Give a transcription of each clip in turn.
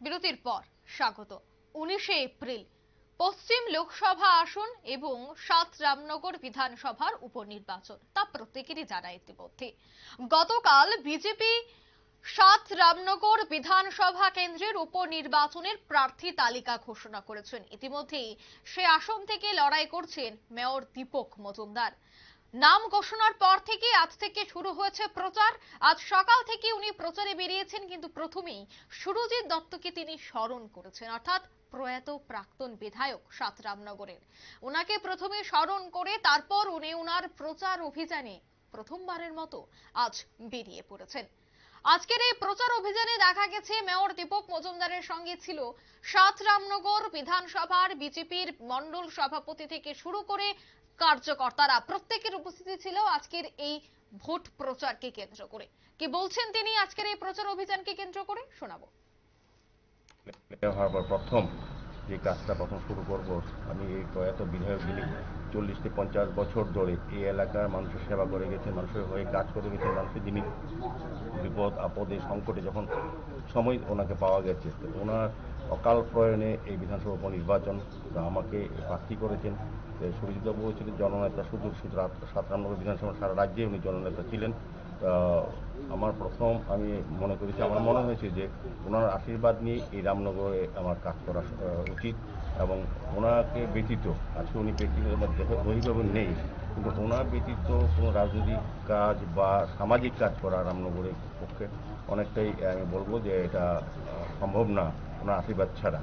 বিরতির পর স্বাগত। উনিশে এপ্রিল, পশ্চিম লোকসভা আসন এবং সাত রামনগর বিধানসভার উপনির্বাচন। তা প্রত্যেকেরই জানা ইতিমধ্যে। গতকাল বিজেপি সাত রামনগর বিধানসভা কেন্দ্রের উপনির্বাচনের প্রার্থী তালিকা ঘোষণা করেছেন। ইতিমধ্যেই সে আসন থেকে লড়াই করছেন মেয়র দীপক মজুমদার। নাম ঘোষণার পর থেকে আজ থেকে শুরু হয়েছে প্রচার। আজ সকাল থেকে উনি প্রচারে বেরিয়েছেন, কিন্তু প্রথমেই সুরজিৎ দত্তকে তিনি স্মরণ করেছেন, অর্থাৎ প্রয়াত প্রাক্তন বিধায়ক সাত রামনগরের। ওনাকে প্রথমে স্মরণ করে তারপর উনি ওনার প্রচার অভিযানে প্রথমবারের মতো আজ বেরিয়ে পড়েছেন। আজকের এই প্রচার অভিযানে দেখা গেছে, মেয়র দীপক মজুমদারের সঙ্গে ছিল সাত রামনগর বিধানসভার বিজেপির মন্ডল সভাপতি থেকে শুরু করে কার্যকর্তারা প্রত্যেকের উপস্থিতি ছিল আজকের এই ভোট প্রচারকে কেন্দ্র করে। কি বলছেন তিনি আজকের এই প্রচার অভিযানকে কেন্দ্র করে? শোনাবো। প্রথম যে কাজটা প্রথম শুরু করব, আমি এই প্রয়াত বিধায়ক যিনি চল্লিশটি পঞ্চাশ বছর ধরে এই এলাকার মানুষের সেবা করে গেছেন, মানুষের হয়ে কাজ করে গেছেন, মানুষের যিনি বিপদ, আপদে সংকটে যখন সময় ওনাকে পাওয়া গেছে ওনার অকাল প্রয়াণে এই বিধানসভা উপনির্বাচন আমাকে প্রার্থী করেছেন সুরজিৎবাবু ছিলেন জননেতা শুধু শুধু সাত রামনগর বিধানসভা সারা রাজ্যে উনি জননেতা ছিলেন। আমার প্রথম আমি মনে করেছি, আমার মনে হয়েছে যে ওনার আশীর্বাদ নিয়ে এই রামনগরে আমার কাজ করা উচিত এবং ওনাকে ব্যতীত, আজকে উনি ব্যক্তিগত দৈহিকভাবে নেই, কিন্তু ওনার ব্যতীত কোনো রাজনৈতিক কাজ বা সামাজিক কাজ করা রামনগরের পক্ষে অনেকটাই আমি বলব যে এটা সম্ভব না ওনার আশীর্বাদ ছাড়া।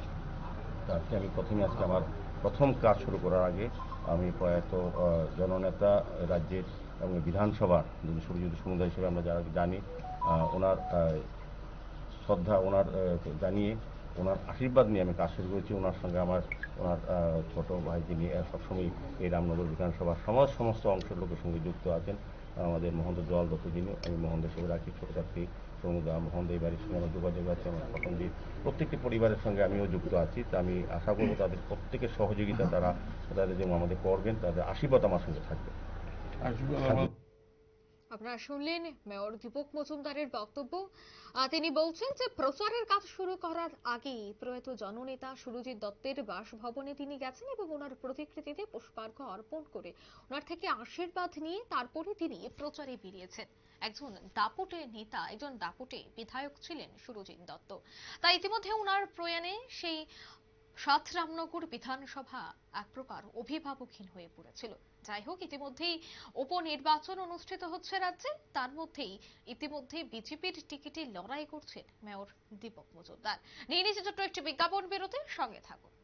তো আজকে আমি প্রথমে আজকে আমার প্রথম কাজ শুরু করার আগে আমি প্রয়াত জননেতা রাজ্যের এবং বিধানসভার যিনি সুরজিৎ সমুদায় হিসেবে আমরা যারা জানি ওনার শ্রদ্ধা ওনার জানিয়ে ওনার আশীর্বাদ নিয়ে আমি কাজ শুরু করেছি। ওনার সঙ্গে আমার ওনার ছোট ভাই যিনি সবসময় এই রামনগর বিধানসভার সমাজ সমস্ত অংশের লোকের সঙ্গে যুক্ত আছেন। আমাদের মোহনদ জল দত্ত যিনি আমি মোহন হিসেবে রাখি ছোট চাকরি সমুদা মোহন এই বাড়ির সঙ্গে আমার যোগাযোগ আছে আমার পছন্দের প্রত্যেকটি পরিবারের সঙ্গে আমিও যুক্ত আছি। তা আমি আশা করব তাদের প্রত্যেকের সহযোগিতা তারা তাদের যেমন আমাদের করবেন তাদের আশীর্বাদ আমার সঙ্গে থাকবে। আপনারা শুনলেন মেয়র দীপক মজুমদারের বক্তব্য। তিনি বলছেন যে প্রচারের কাজ শুরু করার আগেই প্রয়াত জননেতা সুরজিৎ দত্তের বাসভবনে তিনি গেছেন এবং ওনার প্রতিকৃতিতে পুষ্পার্ঘ অর্পণ করে ওনার থেকে আশীর্বাদ নিয়ে তারপরে তিনি প্রচারে বেরিয়েছেন। একজন দাপুটে নেতা, একজন দাপুটে বিধায়ক ছিলেন সুরজিৎ দত্ত। তাই ইতিমধ্যে ওনার প্রয়াণে সেই সাত রামনগর বিধানসভা এক প্রকার অভিভাবকহীন হয়ে পড়েছিল। যাই হোক, ইতিমধ্যেই উপনির্বাচন অনুষ্ঠিত হচ্ছে রাজ্যে। তার মধ্যেই ইতিমধ্যে বিজেপির টিকিটে লড়াই করছেন মেয়র দীপক মজুমদার। নিয়ে নিচ্ছে ছোট্ট একটি বিজ্ঞাপন বিরতির সঙ্গে থাকুন।